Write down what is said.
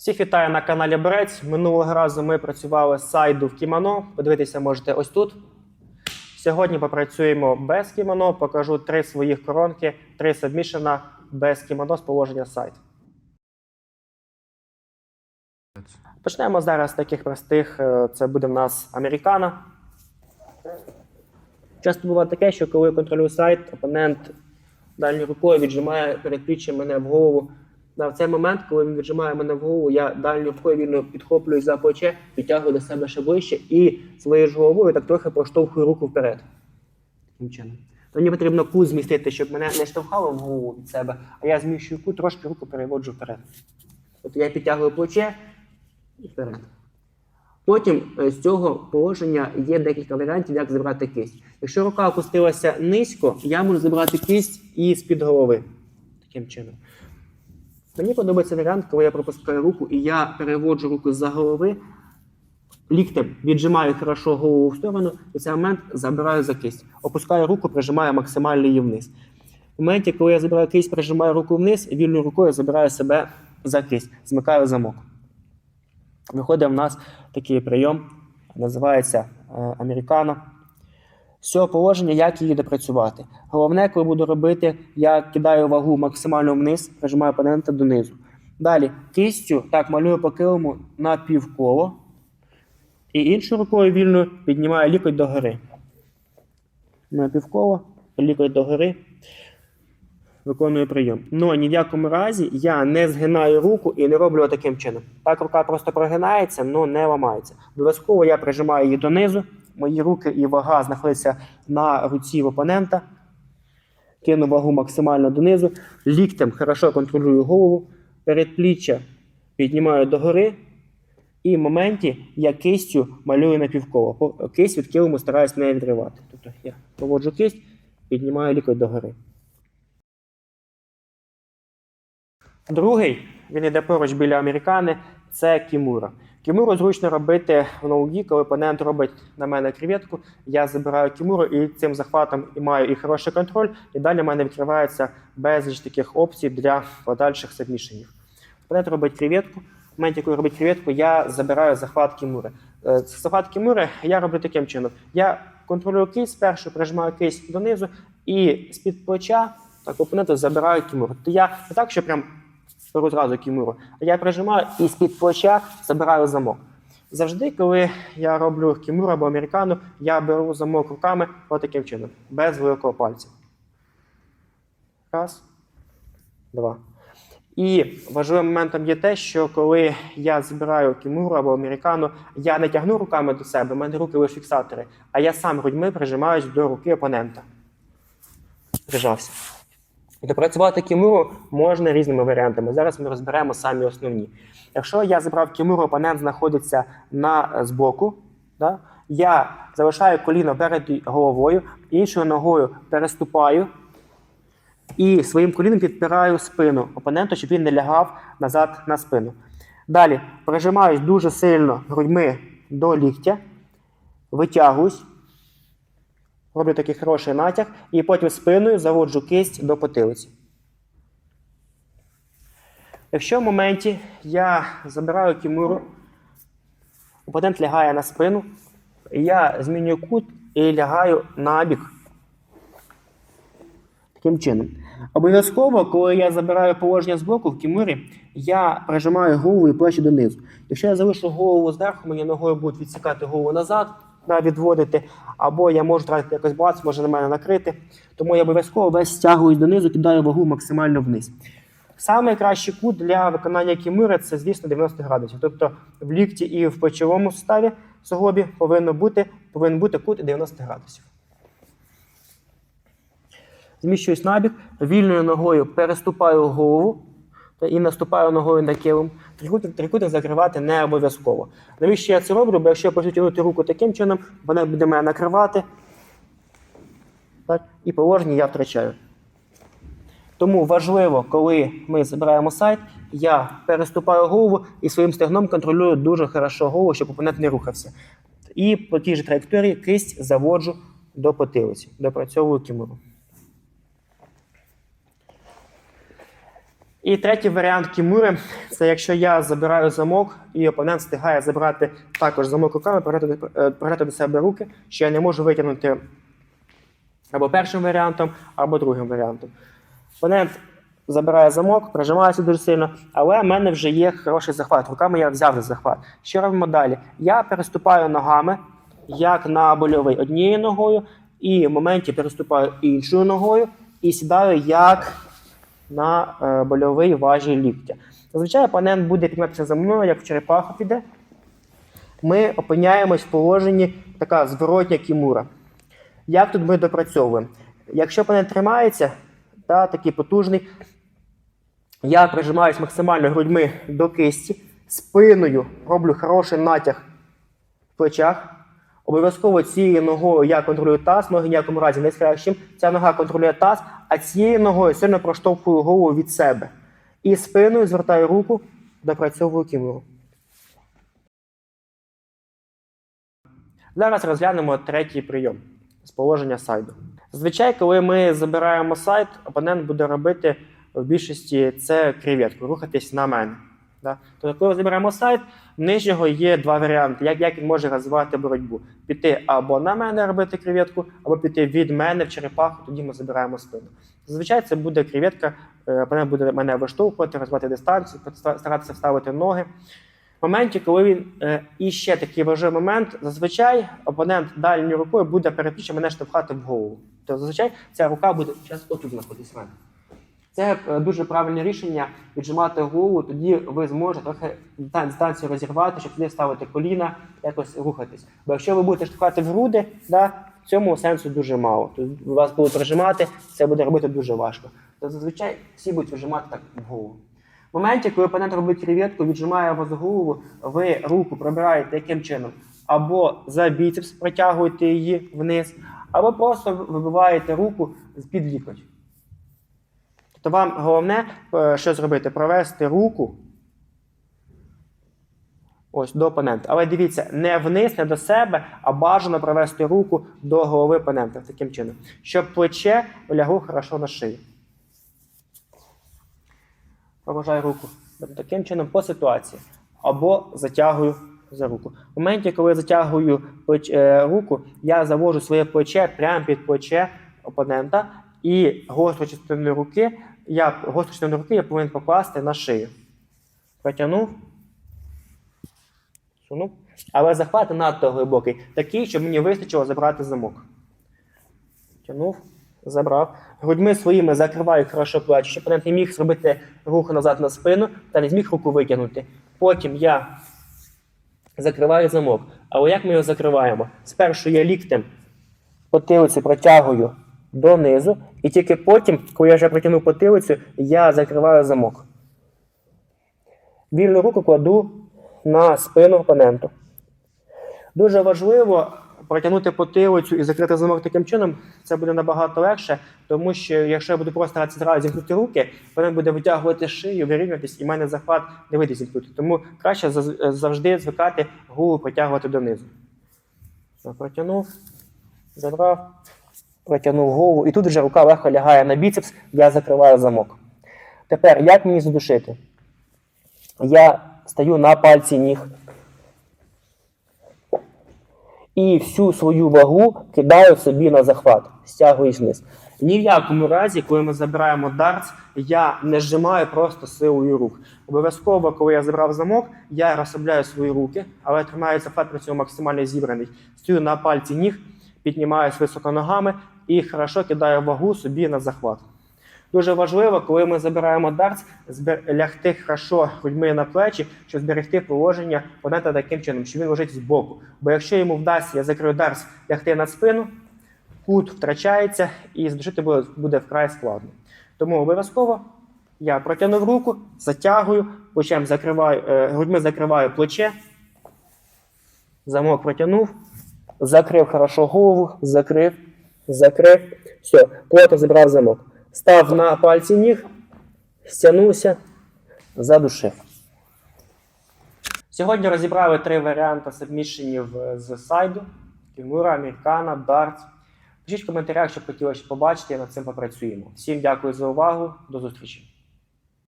Всіх вітаю на каналі Борець. Минулого разу ми працювали з сайду в кімоно. Подивитися можете ось тут. Сьогодні попрацюємо без кімоно. Покажу три своїх коронки, три сабмішена без кімоно з положення сайт. Почнемо зараз з таких простих. Е, Це буде в нас американо. Часто буває таке, що коли я контролюю сайт, опонент дальньою рукою віджимає передпліччя мене в голову. На цей момент, коли він віджимає мене в голову, я дальньою рукою вільно підхоплюю за плече, підтягую до себе ще ближче і своєю ж головою так трохи проштовхую руку вперед. Таким чином. То мені потрібно кут змістити, щоб мене не штовхало в голову від себе, а я зміщую кут, трошки руку переводжу вперед. Тобто я підтягую плече і вперед. Потім е, з цього положення є декілька варіантів, як забрати кисть. Якщо рука опустилася низько, я можу забрати кисть і з-під голови. Таким чином. Мені подобається варіант, коли я пропускаю руку і я переводжу руку за голови, ліктем віджимаю хорошо голову в сторону, і в цей момент забираю за кисть. Опускаю руку, прижимаю максимально її вниз. В моменті, коли я забираю кисть, прижимаю руку вниз, вільною рукою забираю себе за кисть, змикаю замок. Виходить в нас такий прийом, називається е, американо. З цього положення, як її допрацювати. Головне, коли буду робити, я кидаю вагу максимально вниз, прижимаю опонента донизу. Далі кистю так малюю по килиму на півколо. І іншою рукою вільно піднімаю лікоть догори. На півколо, лікоть догори. Виконую прийом. Ну ні в якому разі я не згинаю руку і не роблю таким чином. Так рука просто прогинається, але не ламається. Обов'язково я прижимаю її донизу. Мої руки і вага знаходяться на руці в опонента. Кину вагу максимально донизу. Ліктем хорошо контролюю голову. Передпліччя піднімаю догори. І в моменті я кистю малюю на півколо. По- Кисть від килиму стараюсь не відривати. Тобто я проводжу кисть, піднімаю лікоть догори. Другий, він йде поруч біля американи, це кімура. Кімуру зручно робити в ноугі, коли опонент робить на мене креветку, я забираю кімуру і цим захватом і маю і хороший контроль, і далі в мене відкривається безліч таких опцій для подальших сабмішенів. Опонент робить креветку. В моменті, коли робить креветку, я забираю захват кімури. Е, Захват кімури я роблю таким чином. Я контролюю кисть, спершу прижимаю кисть донизу і з-під плеча так опоненту забираю кімуру. То я не так, що прям беру зразу кімуру, а я прижимаю і з-під плеча забираю замок. Завжди, коли я роблю кімуру або американу, я беру замок руками отаким чином, без великого пальця. Раз, два. І важливим моментом є те, що коли я збираю кімуру або американу, я не тягну руками до себе, в мене руки лише фіксатори, а я сам грудьми прижимаюсь до руки опонента. Прижався. Допрацювати кімуру можна різними варіантами. Зараз ми розберемо самі основні. Якщо я забрав кімуру, опонент знаходиться на збоку, да? я залишаю коліно перед головою, іншою ногою переступаю і своїм коліном підпираю спину опоненту, щоб він не лягав назад на спину. Далі прижимаюсь дуже сильно грудьми до ліктя, витягуюсь, роблю такий хороший натяг, і потім спиною заводжу кисть до потилиці. Якщо в моменті я забираю кімуру, опонент лягає на спину, я змінюю кут і лягаю на бік. Таким чином. Обов'язково, коли я забираю положення з боку в кімурі, я прижимаю голову і плечі донизу. Якщо я залишу голову зверху, мені ногою будуть відсікати голову назад, відводити, або я можу втратити якось баланс, може на мене накрити. Тому я обов'язково весь стягуюсь донизу, кидаю вагу максимально вниз. Саме кращий кут для виконання кімури це, звісно, 90 градусів. Тобто в лікті і в плечовому суставі суглобі повинно бути, повинен бути кут 90 градусів. Зміщуюсь набік, вільною ногою переступаю голову і наступаю ногою на килим. Трикутник, трикутник закривати не обов'язково. Навіщо я це роблю? Бо якщо я почну тягнути руку таким чином, вона буде мене накривати. Так, і положення я втрачаю. Тому важливо, коли ми збираємо сайт, я переступаю голову і своїм стегном контролюю дуже хорошо голову, щоб опонент не рухався. І по тій же траєкторії кисть заводжу до потилиці, допрацьовую кімуру. І третій варіант кімури це якщо я забираю замок, і опонент встигає забрати також замок руками, пригнати до- е, до себе руки, що я не можу витягнути або першим варіантом, або другим варіантом. Опонент забирає замок, прижимається дуже сильно, але в мене вже є хороший захват. Руками я взяв за захват. Що робимо далі? Я переступаю ногами, як на больовий однією ногою, і в моменті переступаю іншою ногою і сідаю як на е, больовий важіль ліктя. Зазвичай опонент буде підніматися за мною, як в черепаху піде. Ми опиняємось в положенні така зворотня кімура. Як тут ми допрацьовуємо? Якщо опонент тримається, та, такий потужний, я прижимаюсь максимально грудьми до кисті, спиною роблю хороший натяг в плечах. Обов'язково цією ногою я контролюю таз, ноги ніякому разі не схрещим. Ця нога контролює таз, а цією ногою сильно проштовхую голову від себе. І спиною звертаю руку, допрацьовую кімуру. Зараз розглянемо третій прийом з положення сайду. Зазвичай, коли ми забираємо сайд, опонент буде робити в більшості це креветку, рухатись на мене. Да? Тобто, коли сайд, в нижнього є два варіанти, як, як він може розвивати боротьбу. Піти або на мене робити креветку, або піти від мене в черепаху, тоді ми забираємо спину. Зазвичай це буде креветка, е, опонент буде мене виштовхувати, розвивати дистанцію, старатися вставити ноги. В моменті, коли він е, і такий важливий момент, зазвичай опонент дальньою рукою буде перед мене штовхати в голову. Тобто зазвичай ця рука буде зараз отут знаходитись в мене. Це е, дуже правильне рішення віджимати голову, тоді ви зможете трохи дистан- дистанцію розірвати, щоб туди ставити коліна, якось рухатись. Бо якщо ви будете штовхати в груди, да, в цьому сенсу дуже мало. Тобто вас будуть прижимати, це буде робити дуже важко. То зазвичай всі будуть віджимати так в голову. В моменті, коли опонент робить креветку, віджимає вас голову, ви руку пробираєте яким чином? Або за біцепс протягуєте її вниз, або просто вибиваєте руку з-під лікоть. Тобто вам головне, е, що зробити? Провести руку ось до опонента. Але дивіться, не вниз, не до себе, а бажано провести руку до голови опонента таким чином, щоб плече лягло хорошо на шию. Проважаю руку таким чином по ситуації. Або затягую за руку. В моменті, коли затягую плеч- е, руку, я завожу своє плече прямо під плече опонента, і гостру частину руки я, гостру частину руки я повинен покласти на шию. Протягнув. Сунув. Але захват надто глибокий, такий, щоб мені вистачило забрати замок. Тянув, забрав. Грудьми своїми закриваю хорошо плечі, щоб опонент не міг зробити рух назад на спину та не зміг руку витягнути. Потім я закриваю замок. Але як ми його закриваємо? Спершу я ліктем потилицю протягую донизу, і тільки потім, коли я вже протягнув потилицю, я закриваю замок. Вільну руку кладу на спину опоненту. Дуже важливо протягнути потилицю і закрити замок таким чином, це буде набагато легше, тому що якщо я буду просто старатися зімкнути руки, опонент буде витягувати шию, вирівнюватись, і в мене захват не вийде зімкнути. Тому краще завжди звикати голову протягувати донизу. Протягнув, забрав, протягнув голову, і тут вже рука легко лягає на біцепс, я закриваю замок. Тепер, як мені задушити? Я стаю на пальці ніг і всю свою вагу кидаю собі на захват, стягуюсь вниз. Ні в якому разі, коли ми забираємо дартс, я не зжимаю просто силою рук. Обов'язково, коли я забрав замок, я розслабляю свої руки, але тримаю захват при цьому максимально зібраний. Стою на пальці ніг, піднімаюсь високо ногами і хорошо кидаю вагу собі на захват. Дуже важливо, коли ми забираємо дартс, лягти хорошо грудьми на плечі, щоб зберегти положення опонента таким чином, що він лежить збоку. Бо якщо йому вдасться, я закрию дартс, лягти на спину, кут втрачається і здушити буде, буде вкрай складно. Тому обов'язково я протягнув руку, затягую, плечем закриваю, е, грудьми закриваю плече, замок протягнув, закрив хорошо голову, закрив, закрив. Все, плотно забрав замок. Став на пальці ніг, стягнувся, задушив. Сьогодні розібрали три варіанти сабмішенів з сайду: Кімура, Міркана, Дартс. Пишіть в коментарях, що хотіли побачити, і над цим попрацюємо. Всім дякую за увагу, до зустрічі!